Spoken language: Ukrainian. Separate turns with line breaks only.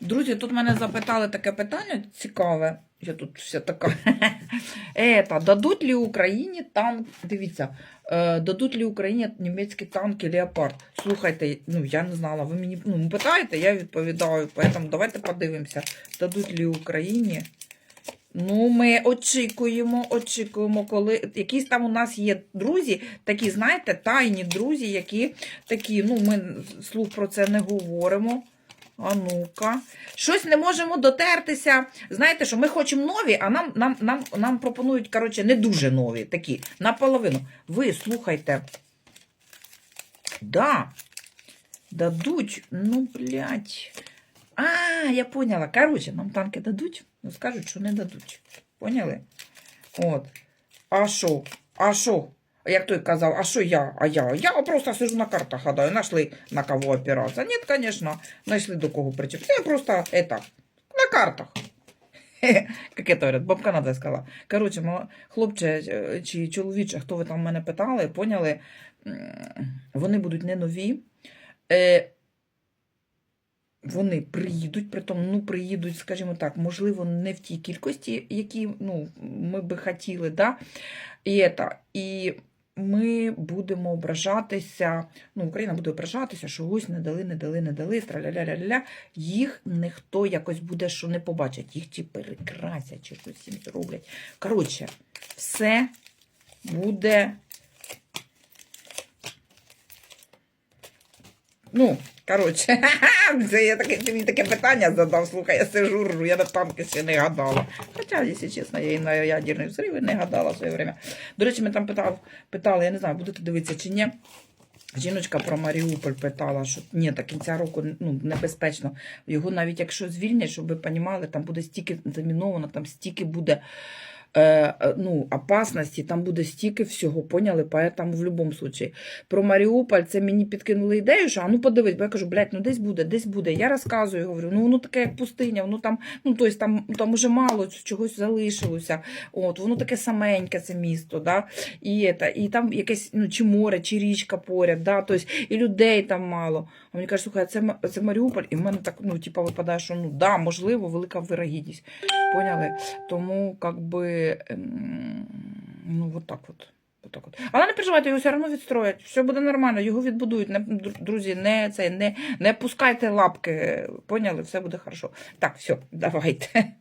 Друзі, тут мене запитали таке питання цікаве. Я тут вся така. Ета, дадуть ли Україні танк? Дивіться, е, дадуть ли Україні німецькі танки Леопард? Слухайте, ну я не знала. Ви мені ну, питаєте, я відповідаю. Поэтому давайте подивимося, дадуть ли Україні. Ну, ми очікуємо, очікуємо, коли якісь там у нас є друзі, такі, знаєте, тайні друзі, які такі, ну, ми слух про це не говоримо. А ну-ка. Щось не можемо дотертися. Знаєте, що ми хочемо нові, а нам, нам, нам, нам пропонують, коротше, не дуже нові, такі, наполовину. Ви слухайте. Да. Дадуть. Ну, блядь. А, я поняла. Коротше, нам танки дадуть, ну скажуть, що не дадуть. Поняли? От. А що? А що? Як той казав, а що я? А я? Я просто сижу на картах гадаю. Нашли на кого опиратися. Ні, звісно, знайшли до кого причепити. Я просто это, на картах. Як это говорять, бабка Надя сказала. Коротше, мала- хлопче е, чи чоловіче, хто ви там мене питали, поняли, м, вони будуть не нові. Е, вони приїдуть, притом, ну, приїдуть, скажімо так, можливо, не в тій кількості, які ну, ми би хотіли, да? і, это, і ми будемо ображатися, ну, Україна буде ображатися, що ось не дали, не дали, не дали, страля-ля-ля-ля. Їх ніхто якось буде, що не побачить, їх ті перекрасять, чи щось їм зроблять. Коротше, все буде. Ну, коротше, це я таке, ти мені таке питання задав. Слухай, я сижу, ржу, я на танки ще не гадала. Хоча, якщо чесно, я і на ядерний взрив і не гадала в своє время. До речі, ми там питав, питали, я не знаю, будете дивитися чи ні. Жіночка про Маріуполь питала, що ні, до кінця року ну, небезпечно. Його навіть якщо звільнять, щоб ви розуміли, там буде стільки заміновано, там стільки буде е, е, ну, опасності, там буде стільки всього, поняли? Поэтому в будь-якому случаї. Про Маріуполь це мені підкинули ідею, що а ну подивись, бо я кажу, блядь, ну десь буде, десь буде. Я розказую, говорю, ну воно таке як пустиня, воно там, ну тобто там, там уже мало чогось залишилося. От, воно таке саменьке, це місто, да? і, это, і там якесь ну, чи море, чи річка поряд, да? тобто, і людей там мало. А мені кажуть, слухай, це, це Маріуполь, і в мене так ну, типу, випадає, що ну да, можливо, велика вирогідність. Поняли? Тому, как ем, ну, вот так от. от так от. Але не переживайте, його все одно відстроять. Все буде нормально, його відбудують. Не, друзі, не, це, не, не пускайте лапки. Поняли? Все буде хорошо. Так, все, давайте.